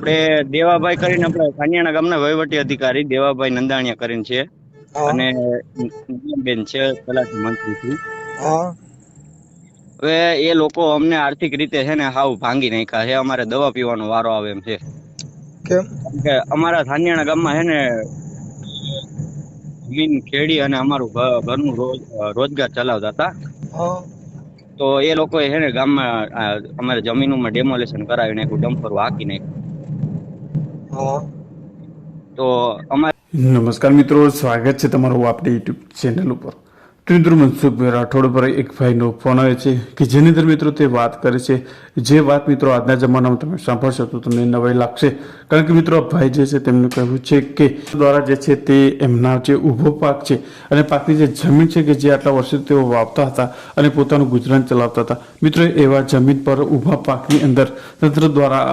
આપણે દેવાભાઈ કરીને આપણે કાનિયાણા ગામના વહીવટી અધિકારી દેવાભાઈ નંદાણીયા કરીને છે. અને બેન છે તલાટી મંત્રી શ્રી હવે એ લોકો અમને આર્થિક રીતે છે ને હાવ ભાંગી નાખ્યા છે. અમારે દવા પીવાનો વારો આવે એમ છે. કેમ? કે અમારા થાનિયાણા ગામમાં છે ને જમીન ખેડી અને અમારું ઘરનું રોજગાર ચલાવતા હતા. તો એ લોકોએ છે ને ગામમાં અમારે જમીનોમાં ડેમોલેશન કરાવી નાખ્યું ડમ્પર હાકી નાખ્યું. તો અમારે નમસ્કાર મિત્રો, સ્વાગત છે તમારું આપણી યુટ્યુબ ચેનલ ઉપર. તો મિત્રો મનસુખભાઈ રાઠોડ પર એક ભાઈનો ફોન આવે છે કે જેની અંદર મિત્રો તે વાત કરે છે. જે વાત મિત્રો આજના જમાનામાં તમે સાંભળશો તો તમને નવાઈ લાગશે. કારણ કે મિત્રો ભાઈ જે છે તેમનું કહેવું છે કે દ્વારા જે છે તે એમના જે ઊભો પાક છે અને પાકની જે જમીન છે કે જે આટલા વર્ષોથી તેઓ વાવતા હતા અને પોતાનું ગુજરાન ચલાવતા હતા. મિત્રો, એવા જમીન પર ઊભા પાકની અંદર તંત્ર દ્વારા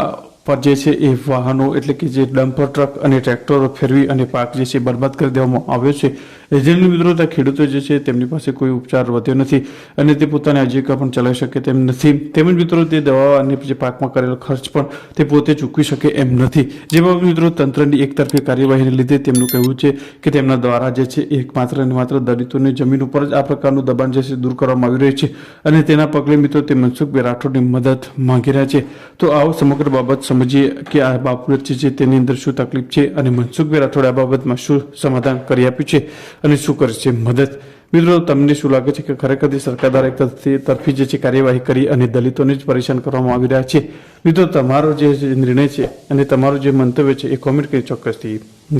પર જે છે એ વાહનો એટલે કે જે ડમ્પર ટ્રક અને ટ્રેક્ટરો ફેરવી અને પાક જે છે બરબાદ કરી દેવામાં આવ્યો છે. એજન્ટની મિત્રો ત્યાં ખેડૂતો જે છે તેમની પાસે કોઈ ઉપચાર વધ્યો નથી અને તે પોતાની આજીવિકા પણ ચલાવી શકે તેમ નથી. તેમજ મિત્રો, તે દવા અને જે પાકમાં કરેલો ખર્ચ પણ તે પોતે ચૂકવી શકે એમ નથી. જે મિત્રો, તંત્રની એકતરફી કાર્યવાહીને લીધે તેમનું કહેવું છે કે તેમના દ્વારા જે છે એક માત્ર અને માત્ર દલિતોની જમીન ઉપર જ આ પ્રકારનું દબાણ જે છે દૂર કરવામાં આવી રહ્યું છે અને તેના પગલે મિત્રો, તે મનસુખભાઈ રાઠોડની મદદ માંગી રહ્યા છે. તો આવો સમગ્ર બાબત સમજીએ કે આ બાબત છે તેની અંદર શું તકલીફ છે અને મનસુખભાઈ રાઠોડે આ બાબતમાં શું સમાધાન કરી આપ્યું છે? અને શું કરશે? મદદ. મિત્રો તમને શું લાગે છે કે ખરેખર સરકાર દ્વારા એક તરફી જે છે કાર્યવાહી કરી અને દલિતોને જ પરેશાન કરવામાં આવી રહ્યા છે? મિત્રો તમારો જે નિર્ણય છે અને તમારું જે મંતવ્ય છે એ કોમેન્ટ કરી ચોક્કસથી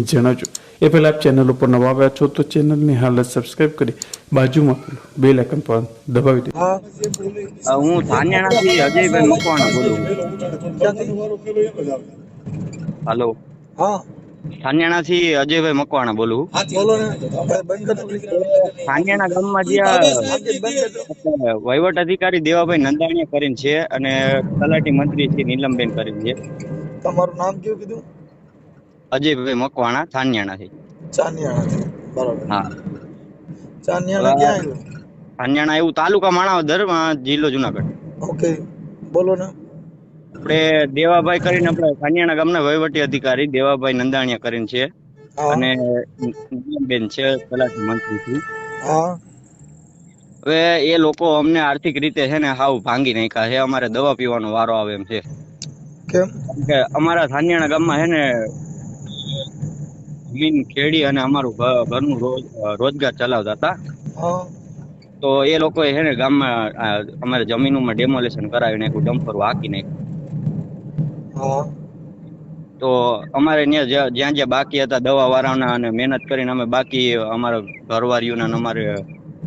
જણાવજો. એ પહેલાં આપ ચેનલ ઉપર નવા આવ્યા છો તો ચેનલને હાલ સબસ્ક્રાઇબ કરી બાજુમાં બે આઇકન પર દબાવી દે. હું ધાનિયાણાથી અજયભાઈ મકવાણા બોલું હેલો હાલો હા. ધાનિયાણાથી અજયભાઈ મકવાણા બોલું. કરતો ગામમાં જે વહીવટ અધિકારી દેવાભાઈ નંદાણીયા કરીને છે અને તલાટી મંત્રી છે નીલમબેન કરીને છે. તમારું નામ કયું કીધું? અજયભાઈ મકવાણા ધાનિયાણાથી. ચાનિયાણા બરોબર. હા. થાનિયાણા ક્યાં આવ્યું ધાનિયાણા એવું તાલુકા માણાવદર જિલ્લો જુનાગઢ. ઓકે. બોલો ને. આપણે દેવાભાઈ કરીને આપણે ધાનિયાણા ગામના વહીવટી અધિકારી દેવાભાઈ નંદાણીયા કરીને છે અને બેન છે તલાટી મંત્રી શ્રી હવે એ લોકો અમને આર્થિક રીતે છે ને હાવ ભાંગી નાખ્યા છે. અમારે દવા પીવાનો વારો આવે એમ છે. કેમ? કે અમારા ધાનિયાણા ગામમાં છે ને જમીન ખેડી અને અમારું ઘરનું રોજગાર ચલાવતા હતા. તો એ લોકોએ છે ને ગામમાં અમારે જમીનોમાં ડેમોલેશન કરાવી નાખ્યું ડમ્પર હાકી નાખ્યું. તો અમારે ત્યાં જ્યાં જ્યાં બાકી હતા દવા વાળાના અને મહેનત કરીને અમે બાકી અમારા ઘરવાળીઓના અમારે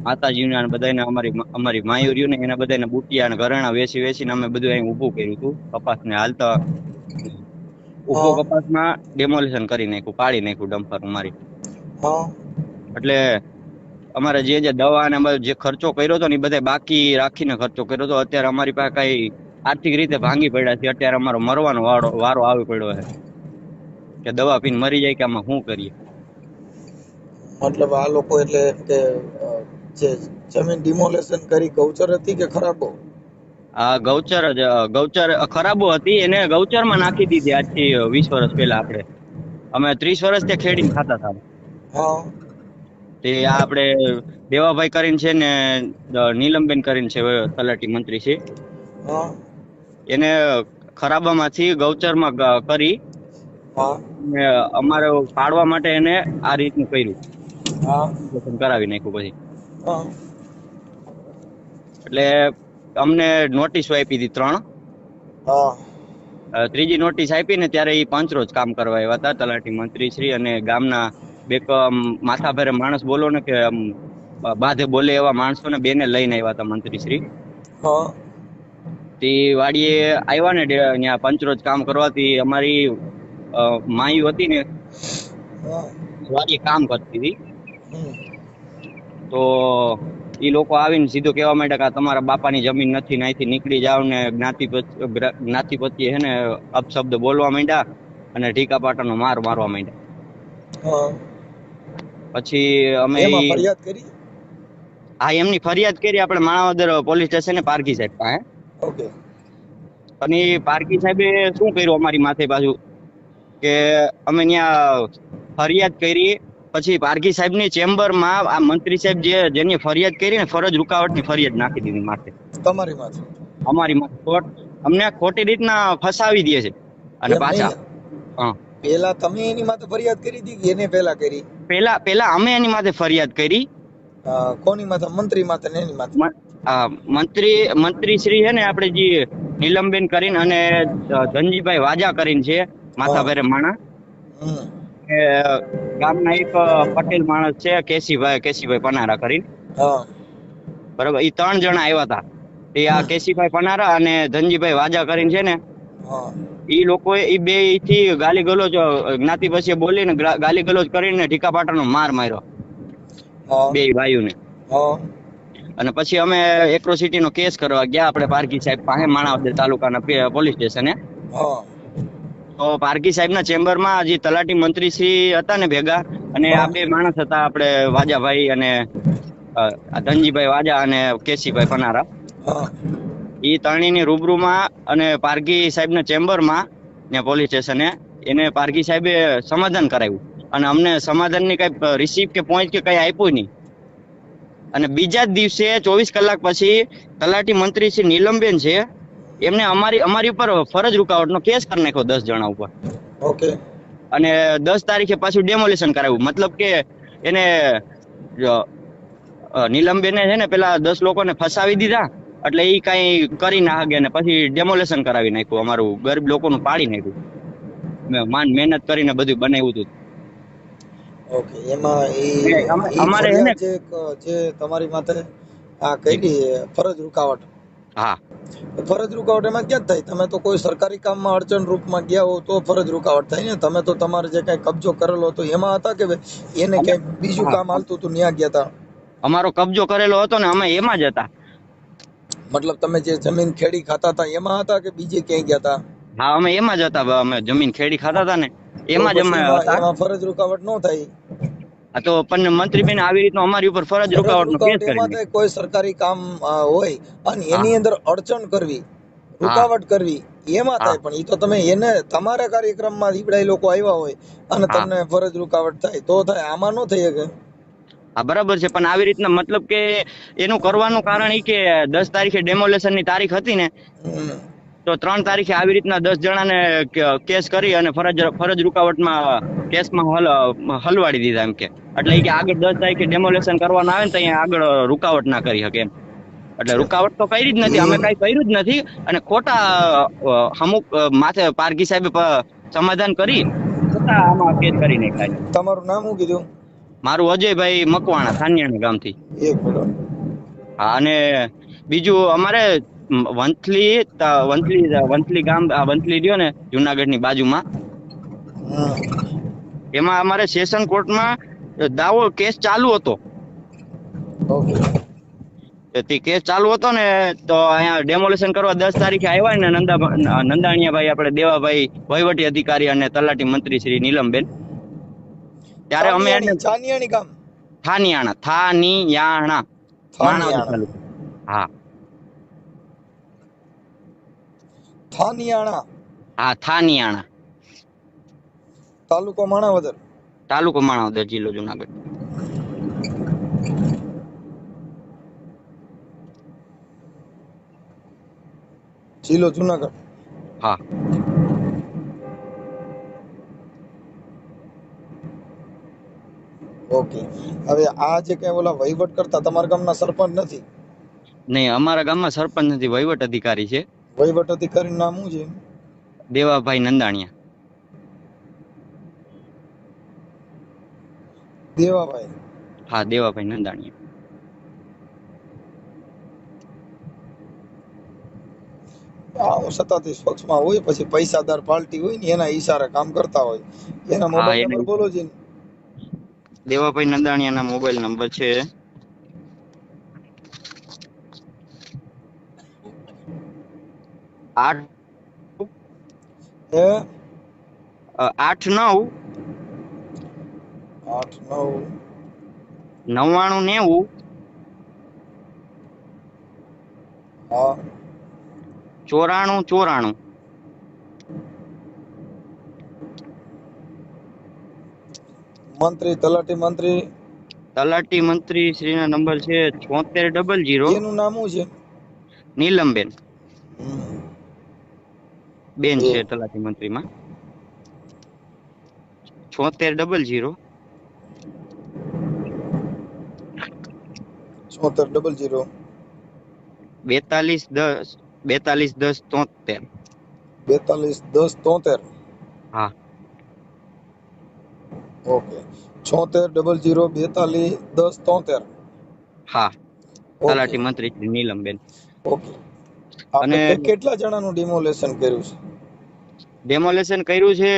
માતાજીના અને બધાને અમારી અમારી માયુરીઓને એના બધાને બુટિયા અને ઘરેણા વેચી વેચીને અમે બધું અહીં ઊભું કર્યું હતું. કપાસને હાલતા ઊભો. કપાસમાં ડેમોલેશન કરી નાખ્યું પાડી નાખ્યું ડમ્પર અમારી. એટલે અમારે જે જે દવા અને જે ખર્ચો કર્યો હતો ને એ બધા બાકી રાખીને ખર્ચો કર્યો હતો. અત્યારે અમારી પાસે કઈ આર્થિક રીતે ભાંગી પડ્યા છે. અત્યારે અમારો મરવાનો વારો વારો આવી પડ્યો છે. કે દવા પીને મરી જાય કે આમાં શું કરીએ? મતલબ આ લોકો એટલે કે જે જમીન ડિમોલેશન કરી ગૌચર હતી કે ખરાબો? આ ગૌચર જ ગૌચર ખરાબો હતી. એને ગૌચરમાં નાખી દીધી આજથી વીસ વર્ષ પહેલા આપણે. અમે ત્રીસ વર્ષ ત્યાં ખેડીને ખાતા હતા. હા. તે આપણે દેવાભાઈ કરીને છે ને નીલમબેન કરીને છે તલાટી મંત્રી છે. એને ખરાબામાંથી ગૌચરમાં કરી અમારે પાડવા માટે એને આ રીતનું કર્યું. હા. કરાવી નાખ્યું પછી. એટલે અમને નોટિસ આપી હતી ત્રણ. ત્રીજી નોટિસ આપી ને ત્યારે એ પાંચરોજ કામ કરવા આવ્યા હતા. તલાટી મંત્રી શ્રી અને ગામના બે માથા ભેરે માણસ બોલો ને કે બાધે બોલે એવા માણસો ને બેને લઈને આવ્યા હતા મંત્રી શ્રી. હા. તે વાડીએ આવ્યા ને ત્યાં પંચરોજ કામ કરવાથી અમારી માયુ હતી ને વાડીએ કામ કરતી હતી. તો એ લોકો આવીને સીધું કહેવા માંડ્યા કે તમારા બાપાની જમીન નથી ને અહીંથી નીકળી જાવ ને જ્ઞાતિ પત- ગ્ર- જ્ઞાતિ પ્રત્યે હે ને અપશબ્દ બોલવા માંડ્યા અને ઢીકા પાટાનો માર મારવા માંડ્યા. પછી અમે ફરિયાદ કરી? હા એમની ફરિયાદ કરી આપણે માણાવદર પોલીસ સ્ટેશને પારકી સાહેબ પાસે ઓકે. અને પારકી સાહેબે શું કર્યું અમારી માથે પાછું? કે અમે ત્યાં ફરિયાદ કરી પછી પારકી સાહેબની ચેમ્બરમાં આ મંત્રી સાહેબ જે જેની ફરિયાદ કરી ને ફરજ રૂકાવટની ફરિયાદ નાખી દીધી માથે. તમારી માથે? અમારી માથે. ખોટ અમને ખોટી રીતના ફસાવી દે છે. અને પાછા. હા. પેલા તમે એની માથે ફરિયાદ કરી હતી કે એને પેલા કરી? પેલા પેલા અમે એની માથે ફરિયાદ કરી. કોની માથે? મંત્રી માથે ને એની માથે? મંત્રી મંત્રી શ્રી છે ને આપણે જે નીલમબેન કરીને અને ધનજીભાઈ વાજા કરીને છે માથા ભારે માણા ગામના એક પટેલ માણસ છે કેસીભાઈ કેસીભાઈ પનારા કરીને. બરોબર એ ત્રણ જણા આવ્યા હતા એ આ કેસીભાઈ પનારા અને ધનજીભાઈ વાજા કરીને છે ને એ લોકો એ ઈ બેથી ગાલી ગલોજ જ્ઞાતિ પછી બોલીને ગાલી ગલોજ કરીને ઢીકા પાટાનો માર માર્યો. બે ભાઈઓને. હા. અને પછી અમે એક્રોસિટી નો કેસ કરવા ગયા. આપણે પારકી સાહેબ પાસે માણાવદર તાલુકાના પોલીસ સ્ટેશને. તો પારકી સાહેબ ના ચેમ્બર ચેમ્બરમાં જે તલાટી મંત્રી શ્રી હતા ને ભેગા અને આ બે માણસ હતા આપણે વાજાભાઈ અને ધનજીભાઈ વાજા અને કેસીભાઈ પનારા. એ ઈ ત્રણેયની રૂબરૂમાં અને પારકી સાહેબના ચેમ્બરમાં ને પોલીસ સ્ટેશને એને પારકી સાહેબે સમાધાન કરાવ્યું. અને અમને સમાધાનની કઈ રિસીપ કે પોઈન્ટ કે કઈ આપ્યું નહીં. અને બીજા જ દિવસે ચોવીસ કલાક પછી તલાટી મંત્રી શ્રી નીલમબેન છે એમને અમારી અમારી ઉપર ફરજ રૂકાવટનો કેસ કરી નાખ્યો દસ જણા ઉપર. ઓકે. અને દસ તારીખે પાછું ડેમોલેશન કરાવ્યું. મતલબ કે એને નીલમબેને છે ને પેલા દસ લોકોને ફસાવી દીધા એટલે એ કઈ કરી ના હગે ને પછી ડેમોલેશન કરાવી નાખ્યું. અમારું ગરીબ લોકોનું પાડી નાખ્યું. માન મહેનત કરીને બધું બનાવ્યું હતું. ઓકે એમાં એ અમારે એને જે તમારી માથે આ કઈ ફરજ રૂકાવટ. હા. ફરજ રૂકાવટ એમાં ક્યાં થાય? તમે તો કોઈ સરકારી કામમાં અડચણ રૂપમાં ગયા હો તો ફરજ રૂકાવટ થાય ને. તમે તો તમારે જે કઈ કબજો કરેલો હતો એમાં હતા કે એને ક્યાંક બીજું કામ હાલતું હતું ન્યા ગયા હતા અમારો કબજો કરેલો હતો ને અમે એમાં જ હતા. મતલબ તમે જે જમીન ખેડી ખાતા હતા એમાં હતા કે બીજે ક્યાંય ગયા હતા હા અમે એમાં જ હતા અમે જમીન ખેડી ખાતા હતા ને. એમાં જ અમે હતા. ફરજ રૂકાવટ ન થાય આ તો પણ મંત્રી બેન આવી રીતનો અમારી ઉપર ફરજ રૂકાવટનો કેસ કરી કોઈ સરકારી કામ હોય. અને એની અંદર અડચણ કરવી રૂકાવટ કરવી એમાં થાય. પણ એ તો તમે એને તમારા કાર્યક્રમમાં દીપડા લોકો આવ્યા હોય અને. તમને ફરજ રૂકાવટ થાય તો થાય. આમાં ન થઈ શકે. હા બરાબર છે. પણ આવી રીતના મતલબ કે એનું કરવાનું કારણ એ કે દસ તારીખે ડેમોલેશનની તારીખ હતી ને. તો ત્રણ તારીખે આવી રીતના દસ જણાને કેસ કરી અને ફરજ ફરજ રૂકાવટમાં કેસમાં હલ હલવાડી દીધા એમ કે. એટલે એ કે આગળ દસ તારીખે ડેમોલેશન કરવાનું આવે ને તો અહીંયા આગળ રૂકાવટ ના કરી શકે એમ. એટલે રૂકાવટ તો કરી જ નથી અમે કઈ કર્યું જ નથી. અને ખોટા અમુક માથે પારકી સાહેબ સમાધાન કરી. ખોટા આમાં કેસ કરી નાખ્યા. તમારું નામ શું કીધું? મારું અજયભાઈ મકવાણા થાનિયાણા ગામથી. એક મિનિટ. હા અને બીજું અમારે વંથલી વંથલી વંથલી ગામ વંથલી રહ્યો ને જુનાગઢની બાજુમાં. એમાં અમારે સેશન કોર્ટમાં દાવો કેસ ચાલુ હતો. તે કેસ ચાલુ હતો ને તો અહીંયા ડેમોલેશન કરવા દસ તારીખે આવ્યા ને નંદા નંદાણીયાભાઈ આપણે દેવાભાઈ વહીવટી અધિકારી અને તલાટી મંત્રી શ્રી નીલમબેન. ત્યારે અમે થાનિયાણા થાનિયાણા થાનિયાણા. હા. થાનિયાણા. હા થાનિયાણા. તાલુકો માણાવદર. તાલુકો માણાવદર જિલ્લો જુનાગઢ. જિલ્લો જુનાગઢ. હા. ઓકે. હવે આ જે કઈ ઓલા વહીવટ કરતા તમારા ગામના સરપંચ નથી? નહીં અમારા ગામમાં સરપંચ નથી વહીવટ અધિકારી છે. વહીવટ અધિકારી નામ શું છે? દેવાભાઈ નંદાણીયા. દેવાભાઈ. હા દેવાભાઈ નંદાણીયા. સત્તાધીશ પક્ષમાં હોય પછી પૈસાદાર પાર્ટી હોય ને એના ઈશારે કામ કરતા હોય. એના મોબાઈલ નંબર બોલો છે દેવાભાઈ નંદાણીયાના મોબાઈલ નંબર છે આઠ આઠ નવ આઠ નવ નવ્વાણું નેવું ચોરાણું ચોરાણું મંત્રી તલાટી મંત્રી? તલાટી મંત્રી શ્રીના નંબર છે છોતેર ડબલ જીરો. એનું નામ શું છે? નીલમબેન. બેન છે તલાટી મંત્રીમાં. છોતેર ડબલ જીરો છોતેર ડબલ જીરો બેતાલીસ દસ બેતાલીસ દસ તોતેર. બેતાલીસ દસ તોતેર. હા. ઓકે. છોતેર ડબલ જીરો બેતાલીસ દસ તોતેર. હા. તલાટી મંત્રી શ્રી નીલમબેન. ઓકે. અને- કેટલા જણાનું ડિમોલેશન કર્યું છે? ડેમોલેશન કર્યું છે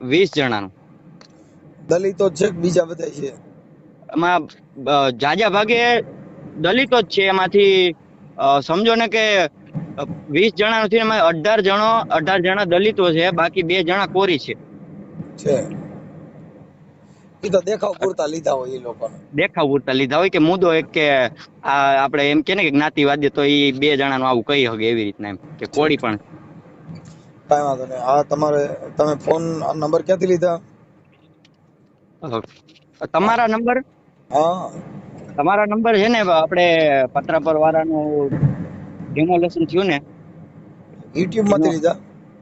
વીસ જણાનું. દલિતો છે બીજા બધા છે? એમાં જાજા ભાગે દલિતો જ છે એમાંથી. સમજો ને કે વીસ જણા નથી એમાં અઢાર જણો અઢાર જણા દલિતો છે બાકી બે જણા કોરી છે. છે. એ તો દેખાવ પૂરતા લીધા હોય એ દેખાવ પૂરતા લીધા હોય કે મુદ્દો એક કે આ આપણે એમ કે ને કે જ્ઞાતિવાદી તો એ બે જણાનું આવું કહી શકે એવી રીતના એમ કે કોળી પણ કાંઈ વાંધો નહીં. આ તમારે તમે ફોન નંબર ક્યાંથી લીધા? તમારા નંબર? હા. તમારા નંબર છે ને આપણે પત્રાપર વાળાનું ડેમોલેશન થયું ને. યુટ્યુબમાંથી લીધા?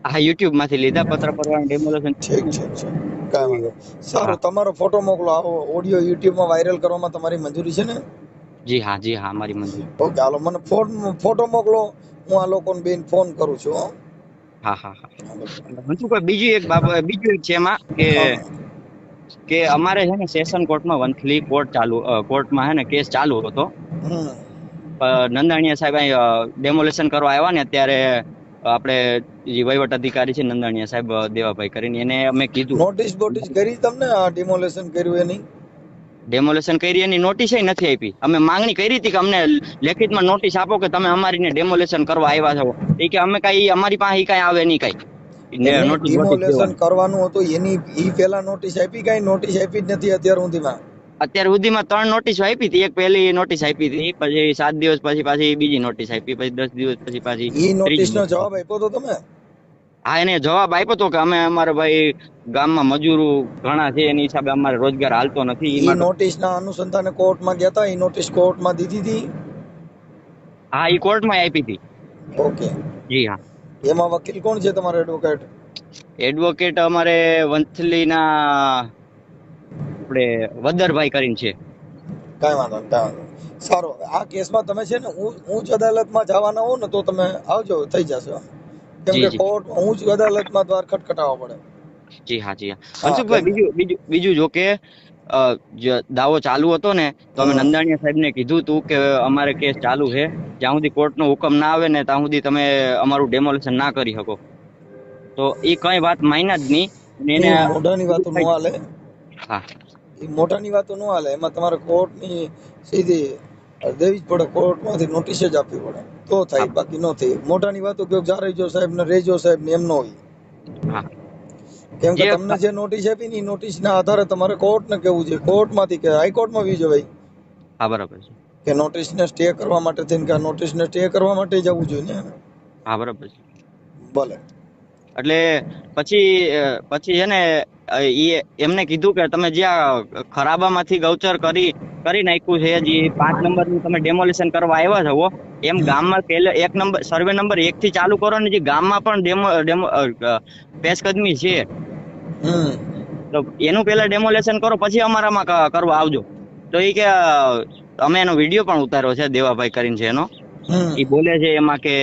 હા યુટ્યુબમાંથી લીધા પત્રાપર વાળાનું ડેમોલેશન ઠીક છે કાંઈ વાંધો. સારું તમારો ફોટો મોકલો. આવો ઓડિયો યુટ્યુબમાં વાયરલ કરવામાં તમારી મંજૂરી છે ને? જી હા જી હા મારી મંજૂરી. ઓકે હાલો મને ફોન ફોટો મોકલો. હું આ લોકોને બેન ફોન કરું છું હો. હા હા. બીજું એક બાબત બીજું એક છે એમાં કે કે અમારે છે ને સેશન કોર્ટમાં વંથલી કોર્ટ ચાલુ કોર્ટમાં છે ને કેસ ચાલુ હતો. નંદાણીયા સાહેબ અહીં ડેમોલેશન કરવા આવ્યા ને ત્યારે આપણે જે વહીવટ અધિકારી છે નંદાણીયા સાહેબ દેવાભાઈ કરીને એને અમે કીધું. નોટિસ બોટિસ કરી તમને આ ડિમોલેશન કર્યું એની? ડેમોલેશન કરી એની નોટિસ નથી આપી. અમે માંગણી કરી હતી કે અમને લેખિતમાં નોટિસ આપો કે તમે અમારીને ડેમોલેશન કરવા આવ્યા છો. એ કે અમે કઈ અમારી પાસે કઈ આવે નહીં કઈ. ડેમોલેશન કરવાનું હતું એની ઈ પહેલા નોટિસ આપી કઈ નોટિસ આપી જ નથી અત્યાર સુધીમાં? અત્યાર સુધીમાં ત્રણ નોટિસ આપી હતી એક પહેલી નોટિસ આપી હતી પછી સાત દિવસ પછી પાછી બીજી નોટિસ આપી પછી દસ દિવસ પછી પાછી ઈ નોટિસ નો જવાબ આપ્યો તો તમે? હા એને જવાબ આપ્યો તો કે અમે અમારા ભાઈ ગામમાં મજૂરો ઘણા છે એની હિસાબે અમારે રોજગાર હાલતો નથી એ નોટિસના અનુસંધાને કોર્ટમાં ગયા હતા એ નોટિસ કોર્ટમાં દીધી હતી હા એ કોર્ટમાં આપી હતી ઓકે. જી હા. એમાં વકીલ કોણ છે તમારો એડવોકેટ એડવોકેટ અમારે વંથલીના આપણે વદરભાઈ કરીને છે. કાંઈ વાંધો નહીં કાંઈ વાંધો સારું આ કેસમાં તમે છે ને ઉચ્ચ અદાલતમાં જવાના હો ને તો તમે આવજો થઈ જશે. કેમ કે જી. કોર્ટ ઉચ્ચ અદાલતમાં દ્વાર ખટખટાવવા પડે. જી હા જી હા. હા, મનસુખભાઈ બીજું બીજું બીજું જો કે દાવો ચાલુ હતો ને તો અમે. નંદાણીયા સાહેબને કીધું હતું કે અમારે કેસ ચાલુ છે. જ્યાં સુધી કોર્ટનો હુકમ ના આવે ને ત્યાં સુધી તમે અમારું ડેમોલેશન ના કરી શકો. તો એ કઈ વાત માન્યા જ નહીં. એને મોઢાની વાતો ન હાલે. હા. એ મોઢાની વાતો ન હાલે. એમાં તમારે કોર્ટની સીધી દેવી જ પડે. કોર્ટમાંથી નોટિસ જ આપવી પડે. તો થાય બાકી ન થાય. મોઢાની વાતો કે જા રહેજો સાહેબ ને રહેજો સાહેબ ને એમ ન હોય. કેમ કે તમને જે નોટિસ આપી ની નોટિસ ના આધારે તમારે કોર્ટ ને કેવું છે? કોર્ટમાંથી કે હાઈકોર્ટમાં વી જવાય હા બરાબર છે. કે નોટિસ ને સ્ટે કરવા માટે થઈને કે નોટિસ ને સ્ટે કરવા માટે જવું જોઈએ ને હા બરાબર છે. ભલે. એટલે પછી પછી છે ને ઈ એમને કીધું કે તમે જ્યાં ખરાબામાંથી ગૌચર કરી કરી નાખ્યું છે જે પાંચ નંબરનું તમે ડેમોલિશન કરવા આવ્યા છો એમ ગામમાં પેલે એક નંબર સર્વે નંબર એક થી ચાલુ કરો ને જે ગામમાં પણ ડેમો ડેમો પેશકદમી છે. તો એનું પેલા ડેમોલેશન કરો પછી અમારામાં કરવા આવજો. તો એ કે અમે એનો વીડિયો પણ ઉતાર્યો છે દેવાભાઈ કરીને છે એનો. એ બોલે છે એમાં કે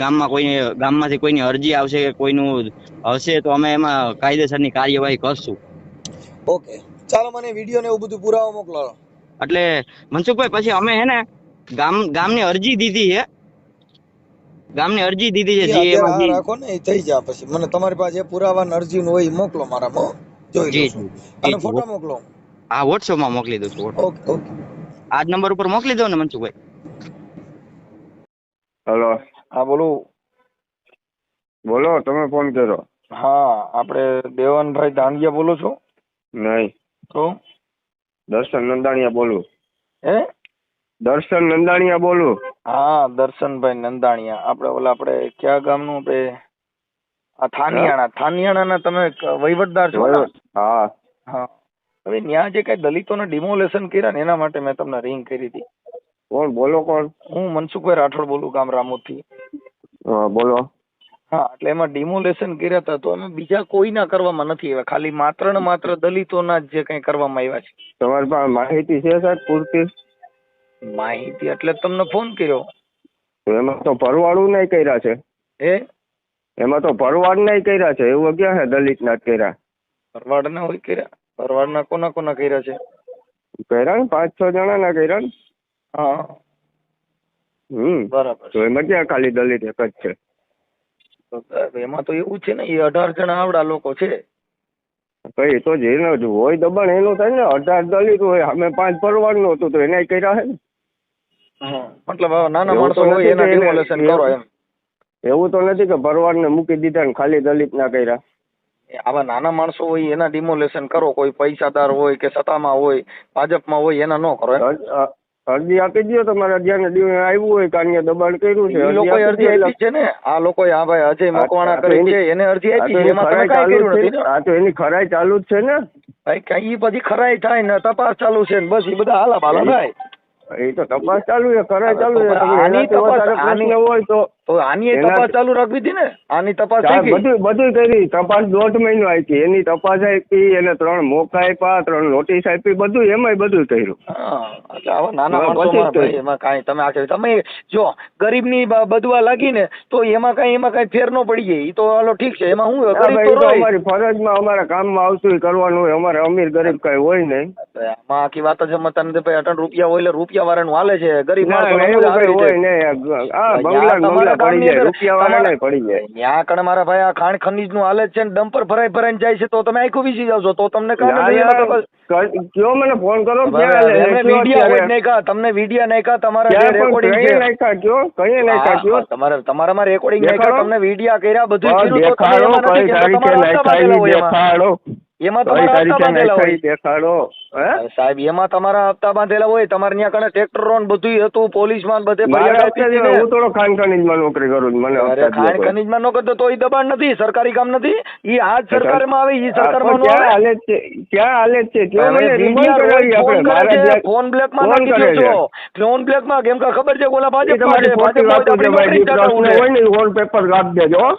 ગામમાં કોઈ ગામમાંથી કોઈની અરજી આવશે કે કોઈનું હશે તો અમે એમાં કાયદેસરની કાર્યવાહી કરશું. ઓકે. ચાલો મને વીડિયો ને એવું બધું પુરાવા મોકલો. એટલે મનસુખભાઈ પછી અમે હે ને ગામ ગામની અરજી દીધી છે ગામની અરજી દીધી છે જે એમાં રાખો ને એ થઈ જાય પછી. મને તમારી પાસે પુરાવા ને અરજી નું હોય ઈ મોકલો મારામાં જોઈ લઉં અને ફોટો મોકલો. હા વોટ્સઅપમાં મોકલી દઉં છું ઓકે ઓકે. આ નંબર ઉપર મોકલી દો ને મનસુખભાઈ. હલો. હા બોલો. બોલો તમે ફોન કર્યો. હા આપણે દેવનભાઈ દાંડિયા બોલો છો? નહીં. તો? દર્શન નંદાણીયા બોલું. હે? દર્શન નંદાણીયા બોલું. હા દર્શનભાઈ નંદાણીયા. આપણે ઓલા આપણે કયા ગામનું આપણે આ થાનિયાણા. થાનિયાણાના તમે વહીવટદાર છો હા. હા. હવે ત્યાં જે કઈ દલિતોને ડિમોલેશન કર્યા ને એના માટે મેં તમને રિંગ કરી હતી. કોણ બોલો કોણ? હું મનસુખભાઈ રાઠોડ બોલું ગામ રામોદથી. હા બોલો. હા એટલે એમાં ડિમોલેશન કર્યા હતા તો અમે બીજા કોઈના કરવામાં નથી આવ્યા. ખાલી માત્ર ને માત્ર દલિતોના જ જે કઈ કરવામાં આવ્યા છે. તમારી પાસે માહિતી છે સાહેબ પૂરતી? માહિતી? એટલે તમને ફોન કર્યો. એમાં તો ભરવાડું નહીં કર્યા છે. એ એમાં તો ભરવાડ નહીં કર્યા છે એવું ક્યાં છે દલિતના જ કર્યા? ભરવાડના હોય કર્યા? ભરવાડના કોના કોના કર્યા છે? કર્યા ને પાંચ છ જણાના કર્યા ને? હા. હમ. બરાબર તો એમાં ક્યાં ખાલી દલિત એક જ છે? એમાં તો એવું છે ને એ અઢાર જણા આવડા લોકો છે. કઈ તો જેનો જ હોય દબાણ એનું થાય ને અઢાર દલિત હોય અમે પાંચ ભરવાડનું હતું તો એને કર્યા છે મતલબ નાના માણસો હોય એના ડિમોલેશન કરો એમ. એવું તો નથી કે ભરવાડ ને મૂકી દીધા ને ખાલી દલિત ના કર્યા. આવા નાના માણસો હોય એના ડિમોલેશન કરો કોઈ પૈસાદાર હોય કે સત્તામાં હોય ભાજપમાં હોય એના ન કરો અરજી આપી દો તમારા ધ્યાને દિવસે આવ્યું હોય કે દબાણ કર્યું છે લોકોએ અરજી આપી છે ને? આ લોકોએ આ ભાઈ અજય મકવાણા કરી છે એને અરજી આપી છે એમાં તમે કાંઈ કર્યું નથી આ તો એની ખરાઈ ચાલુ જ છે ને? ભાઈ કઈ પછી ખરાઈ થાય ને તપાસ ચાલુ છે ને બસ એ બધા હાલા બાલા થાય. એ તો તપાસ ચાલુ છે ખરાઈ ચાલુ છે આની તપાસ- હોય તો તો આની તપાસ ચાલુ રાખવી હતી ને? આની તપાસ બધું બધું કરી. તપાસ દોઢ મહિનો આપી. એની તપાસ આપી એને ત્રણ મોકા આપ્યા ત્રણ નોટિસ આપી બધું એમાંય બધું કર્યું. એટલે આવા નાના ભાઈ એમાં કાંઈ તમે આખરે તમે જો ગરીબની બ- લાગી ને તો એમાં કાંઈ એમાં કાંઈ ફેર ન પડી જાય. એ તો હાલો ઠીક છે. એમાં હું ગરીબ તો અમારી ફરજમાં અમારા કામમાં આવતું કરવાનું હોય. અમારે અમીર ગરીબ કઈ હોય નહીં. આમાં આખી વાત જ એમાં તમને ભાઈ અટન રૂપિયા હોય એટલે રૂપિયા વાળાનું હાલે છે. ગરીબ ના રીતે. હોય નહીં. આ બંગલા બંગલા. પડી જાય રૂપિયા વાળા નહીં પડી જાય. ત્યાં કણ મારા ભાઈ આ ખાણ ખનીજનું હાલે છે ને ડમ્પર ભરાઈ ભરાઈને જાય છે તો તમે આખું વીસી જાવ છો તો તમને કયો મને ફોન કરો વિડિયા તમને વિડિયા નાખ્યા તમારા રેકોર્ડિંગ નાખ્યા તમારે તમારામાં રેકોર્ડિંગ. નાખ્યા તમને વિડિયા કર્યા બધું દેખાડો કઈ તારીખે નાખ્યા. દેખાડો. એમાં તમારા હપ્તા બાંધેલા હોય. દેખાડો સાહેબ એમાં તમારા હપ્તા બાંધેલા હોય તમારે ત્યાં કણે ટ્રેક્ટરો ને બધું હતું પોલીસમાં બધે. હું થોડો ખાન ખનીજમાં નોકરી કરું મને ખાણ. ખનીજમાં ન કરતો તો ઈ દબાણ નથી સરકારી કામ નથી. ઈ આજ સરકારમાં આવે એ સરકારમાં ક્યાં હાલે છે? ક્યાં હાલે છે? ફોન બ્લેકમાં ફોન નાખી દો છો. ફોન બ્લેકમાં કેમ કે ખબર છે બોલા ઓલા એ ભાજપ છે હોય ને વોલ પેપર આપી દેજો હો.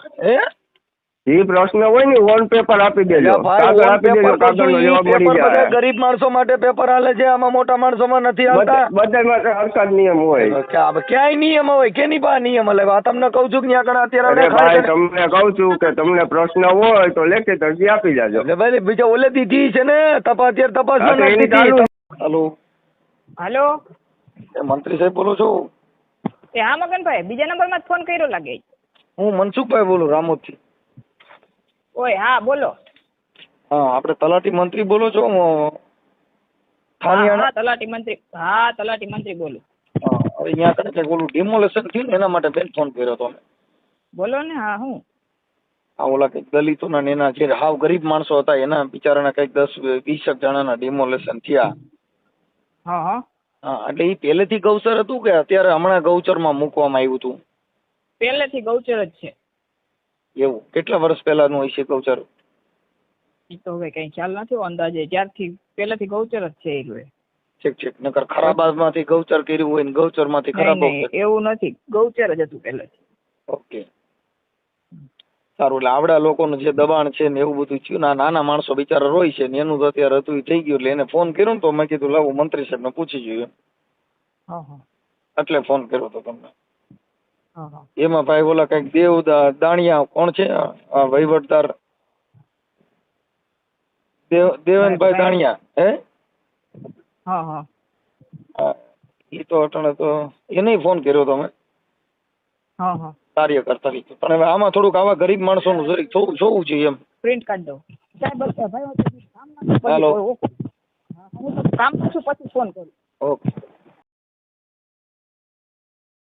જે પ્રશ્ન હોય ને વોલ પેપર આપી દેજો. કાગળ આપી દેજો કાગળ નો જવાબ મળી જાય. ગરીબ માણસો માટે પેપર હાલે છે આમાં મોટા માણસોમાં નથી આવતા બધા માટે સરકાર નિયમ હોય. ક્યાંય નિયમ હોય કેની પાસે નિયમ હલે? આ તમને કહું છું કે ત્યાં અત્યારે ભાઈ તમને કહું છું કે તમને પ્રશ્ન હોય તો લેખિત અરજી આપી જાજો. એટલે ભાઈ બીજો ઓલે દીધી છે ને તપાસ અત્યારે તપાસ. હલો. હલો. મંત્રી સાહેબ બોલો છો. એ હા મગનભાઈ બીજા નંબરમાં ફોન કર્યો લાગે હું મનસુખભાઈ બોલું રામોદથી. ઓય હા બોલો. હા આપણે તલાટી મંત્રી બોલો છો હું હા તલાટી મંત્રી હા તલાટી મંત્રી બોલું. હા, હવે અહીંયા કને કંઈક ઓલું ડિમોલેશન થયું ને એના માટે બેન ફોન કર્યો હતો અમે. બોલો ને હા હું? આ ઓલા કંઈક દલિતોના ને એના જે હાવ ગરીબ માણસો હતા એના બિચારાના કંઈક દસ વીસક જણાના ડિમોલેશન થયા. હા હા. હા એટલે એ પહેલેથી ગૌચર હતું કે અત્યારે હમણાં ગૌચરમાં મૂકવામાં આવ્યું હતું? પહેલેથી ગૌચર જ છે. એવું. કેટલા વર્ષ પહેલાનું હશે ગૌચર એ તો હવે કઈ ખ્યાલ નથી અંદાજે ત્યારથી પહેલાથી ગૌચર જ છે એ. ઠીક ઠીક. નકર ખરાબામાંથી ગૌચર કર્યું હોય ને ગૌચરમાંથી ખરાબ એવું નથી. ગૌચર જ હતું પહેલાથી. ઓકે. સારું એટલે આવડા લોકોનું જે દબાણ છે ને એવું બધું થયું ના નાના માણસો બિચારા રોય છે ને એનું તો અત્યારે હતું એ થઈ ગયું એટલે એને ફોન કર્યો ને તો મેં કીધું લાવું મંત્રી સાહેબને પૂછી જોઈએ. હા હા. એટલે ફોન કર્યો તો તમને. એમાં ભાઈ ઓલા કંઈક દેવ દાણિયા કોણ છે? વહીવટદાર દેવ દેવનભાઈ દાણિયા હે? હા હા. હા, તો અટાણે તો એને ફોન કર્યો તો મેં હા હા. કાર્યકર તરીકે પણ હવે આમાં થોડુંક આવા ગરીબ માણસોનું જરીક જોવું જોવું જોઈએ એમ. પ્રિન્ટ કાઢ સાહેબ ભાઈ કામમાં છું પછી ફોન કરું. ઓકે.